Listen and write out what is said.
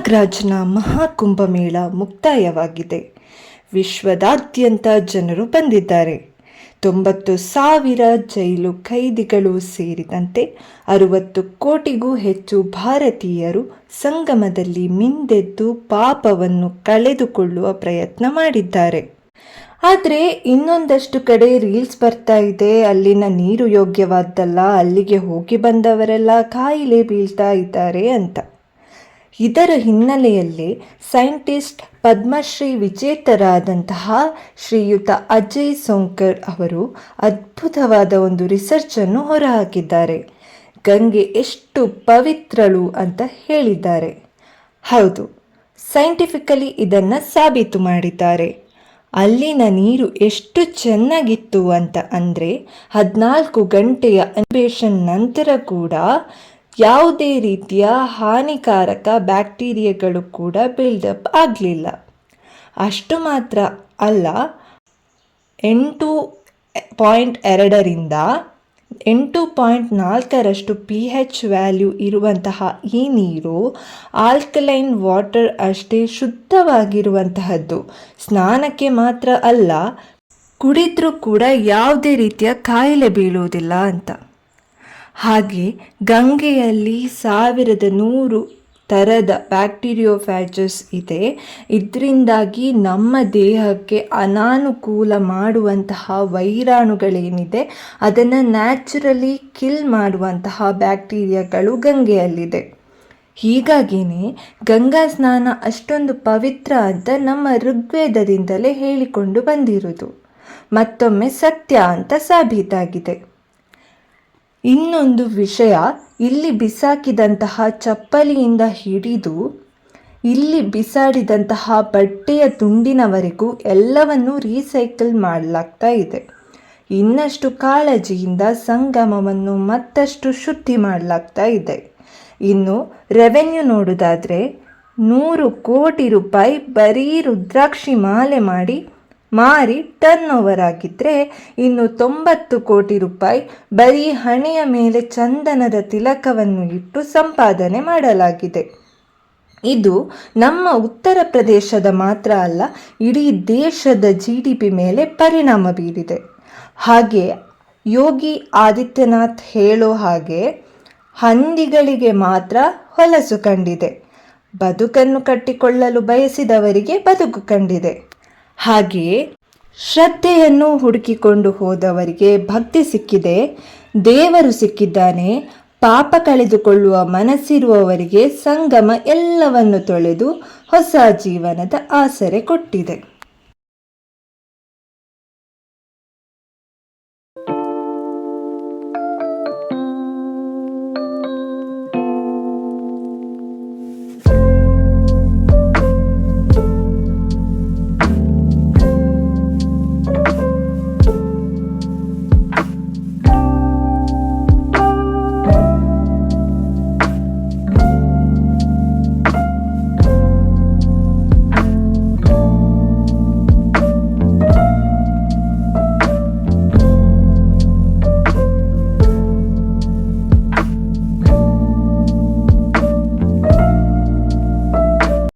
ಪ್ರಯಾಗ್ರಾಜ್ನ ಮಹಾಕುಂಭಮೇಳ ಮುಕ್ತಾಯವಾಗಿದೆ. ವಿಶ್ವದಾದ್ಯಂತ ಜನರು ಬಂದಿದ್ದಾರೆ. ತೊಂಬತ್ತು ಸಾವಿರ ಜೈಲು ಖೈದಿಗಳು ಸೇರಿದಂತೆ ಅರುವತ್ತು ಕೋಟಿಗೂ ಹೆಚ್ಚು ಭಾರತೀಯರು ಸಂಗಮದಲ್ಲಿ ಮಿಂದೆದ್ದು ಪಾಪವನ್ನು ಕಳೆದುಕೊಳ್ಳುವ ಪ್ರಯತ್ನ ಮಾಡಿದ್ದಾರೆ. ಆದರೆ ಇನ್ನೊಂದಷ್ಟು ಕಡೆ ರೀಲ್ಸ್ ಬರ್ತಾ ಇದೆ. ಅಲ್ಲಿನ ನೀರು ಯೋಗ್ಯವಾದ್ದಲ್ಲ, ಅಲ್ಲಿಗೆ ಹೋಗಿ ಬಂದವರೆಲ್ಲ ಕಾಯಿಲೆ ಬೀಳ್ತಾ ಇದ್ದಾರೆ ಅಂತ. ಇದರ ಹಿನ್ನೆಲೆಯಲ್ಲಿ ಸೈಂಟಿಸ್ಟ್ ಪದ್ಮಶ್ರೀ ವಿಜೇತರಾದಂತಹ ಶ್ರೀಯುತ ಅಜಯ್ ಸೋಂಕರ್ ಅವರು ಅದ್ಭುತವಾದ ಒಂದು ರಿಸರ್ಚನ್ನು ಹೊರಹಾಕಿದ್ದಾರೆ. ಗಂಗೆ ಎಷ್ಟು ಪವಿತ್ರಳು ಅಂತ ಹೇಳಿದ್ದಾರೆ. ಹೌದು, ಸೈಂಟಿಫಿಕಲಿ ಇದನ್ನು ಸಾಬೀತು ಮಾಡಿದ್ದಾರೆ. ಅಲ್ಲಿನ ನೀರು ಎಷ್ಟು ಚೆನ್ನಾಗಿತ್ತು ಅಂತ ಅಂದರೆ ಹದಿನಾಲ್ಕು ಗಂಟೆಯ ಅನ್ವೇಷನ್ ನಂತರ ಕೂಡ ಯಾವುದೇ ರೀತಿಯ ಹಾನಿಕಾರಕ ಬ್ಯಾಕ್ಟೀರಿಯಾಗಳು ಕೂಡ ಬಿಲ್ಡಪ್ ಆಗಲಿಲ್ಲ. ಅಷ್ಟು ಮಾತ್ರ ಅಲ್ಲ, ಎಂಟು ಪಾಯಿಂಟ್ ಎರಡರಿಂದ ಎಂಟು ಪಾಯಿಂಟ್ ನಾಲ್ಕರಷ್ಟು ಪಿ ಹೆಚ್ ವ್ಯಾಲ್ಯೂ ಇರುವಂತಹ ಈ ನೀರು ಆಲ್ಕಲೈನ್ ವಾಟರ್ ಅಷ್ಟೇ ಶುದ್ಧವಾಗಿರುವಂತಹದ್ದು. ಸ್ನಾನಕ್ಕೆ ಮಾತ್ರ ಅಲ್ಲ, ಕುಡಿದ್ರೂ ಕೂಡ ಯಾವುದೇ ರೀತಿಯ ಕಾಯಿಲೆ ಬೀಳುವುದಿಲ್ಲ ಅಂತ. ಹಾಗೆ ಗಂಗೆಯಲ್ಲಿ ಸಾವಿರದ ನೂರು ಥರದ ಬ್ಯಾಕ್ಟೀರಿಯೋಫ್ಯಾಜಸ್ ಇದೆ. ಇದರಿಂದಾಗಿ ನಮ್ಮ ದೇಹಕ್ಕೆ ಅನಾನುಕೂಲ ಮಾಡುವಂತಹ ವೈರಾಣುಗಳೇನಿದೆ, ಅದನ್ನು ನ್ಯಾಚುರಲಿ ಕಿಲ್ ಮಾಡುವಂತಹ ಬ್ಯಾಕ್ಟೀರಿಯಾಗಳು ಗಂಗೆಯಲ್ಲಿದೆ. ಹೀಗಾಗಿಯೇ ಗಂಗಾ ಸ್ನಾನ ಅಷ್ಟೊಂದು ಪವಿತ್ರ ಅಂತ ನಮ್ಮ ಋಗ್ವೇದದಿಂದಲೇ ಹೇಳಿಕೊಂಡು ಬಂದಿರುವುದು. ಮತ್ತೊಮ್ಮೆ ಸತ್ಯ ಅಂತ ಸಾಬೀತಾಗಿದೆ. ಇನ್ನೊಂದು ವಿಷಯ, ಇಲ್ಲಿ ಬಿಸಾಕಿದಂತಹ ಚಪ್ಪಲಿಯಿಂದ ಹಿಡಿದು, ಇಲ್ಲಿ ಬಿಸಾಡಿದಂತಹ ಬಟ್ಟೆಯ ತುಂಡಿನವರೆಗೂ ಎಲ್ಲವನ್ನು ರೀಸೈಕಲ್ ಮಾಡಲಾಗ್ತಾ ಇದೆ. ಇನ್ನಷ್ಟು ಕಾಳಜಿಯಿಂದ ಸಂಗಮವನ್ನು ಮತ್ತಷ್ಟು ಶುದ್ಧಿ ಮಾಡಲಾಗ್ತಾ ಇದೆ. ಇನ್ನು, ರೆವೆನ್ಯೂ ನೋಡೋದಾದರೆ, ನೂರು ಕೋಟಿ ರೂಪಾಯಿ ಬರೀ ರುದ್ರಾಕ್ಷಿ ಮಾಲೆ ಮಾಡಿ ಮಾರಿ ಟರ್ನ್ ಓವರ್ ಆಗಿದ್ದರೆ ಇನ್ನು ತೊಂಬತ್ತು ಕೋಟಿ ರೂಪಾಯಿ ಬರೀ ಹಣೆಯ ಮೇಲೆ ಚಂದನದ ತಿಲಕವನ್ನು ಇಟ್ಟು ಸಂಪಾದನೆ ಮಾಡಲಾಗಿದೆ. ಇದು ನಮ್ಮ ಉತ್ತರ ಪ್ರದೇಶದ ಮಾತ್ರ ಅಲ್ಲ, ಇಡೀ ದೇಶದ ಜಿ ಡಿ ಪಿ ಮೇಲೆ ಪರಿಣಾಮ ಬೀರಿದೆ. ಹಾಗೆ ಯೋಗಿ ಆದಿತ್ಯನಾಥ್ ಹೇಳೋ ಹಾಗೆ ಹಂದಿಗಳಿಗೆ ಮಾತ್ರ ಹೊಲಸು ಕಂಡಿದೆ. ಬದುಕನ್ನು ಕಟ್ಟಿಕೊಳ್ಳಲು ಬಯಸಿದವರಿಗೆ ಬದುಕು ಕಂಡಿದೆ. ಹಾಗೆಯೇ ಶ್ರದ್ಧೆಯನ್ನು ಹುಡುಕಿಕೊಂಡು ಹೋದವರಿಗೆ ಭಕ್ತಿ ಸಿಕ್ಕಿದೆ, ದೇವರು ಸಿಕ್ಕಿದ್ದಾನೆ, ಪಾಪ ಕಳೆದುಕೊಳ್ಳುವ ಮನಸ್ಸಿರುವವರಿಗೆ ಸಂಗಮ ಎಲ್ಲವನ್ನು ತೊಳೆದು ಹೊಸ ಜೀವನದ ಆಸರೆ ಕೊಟ್ಟಿದೆ.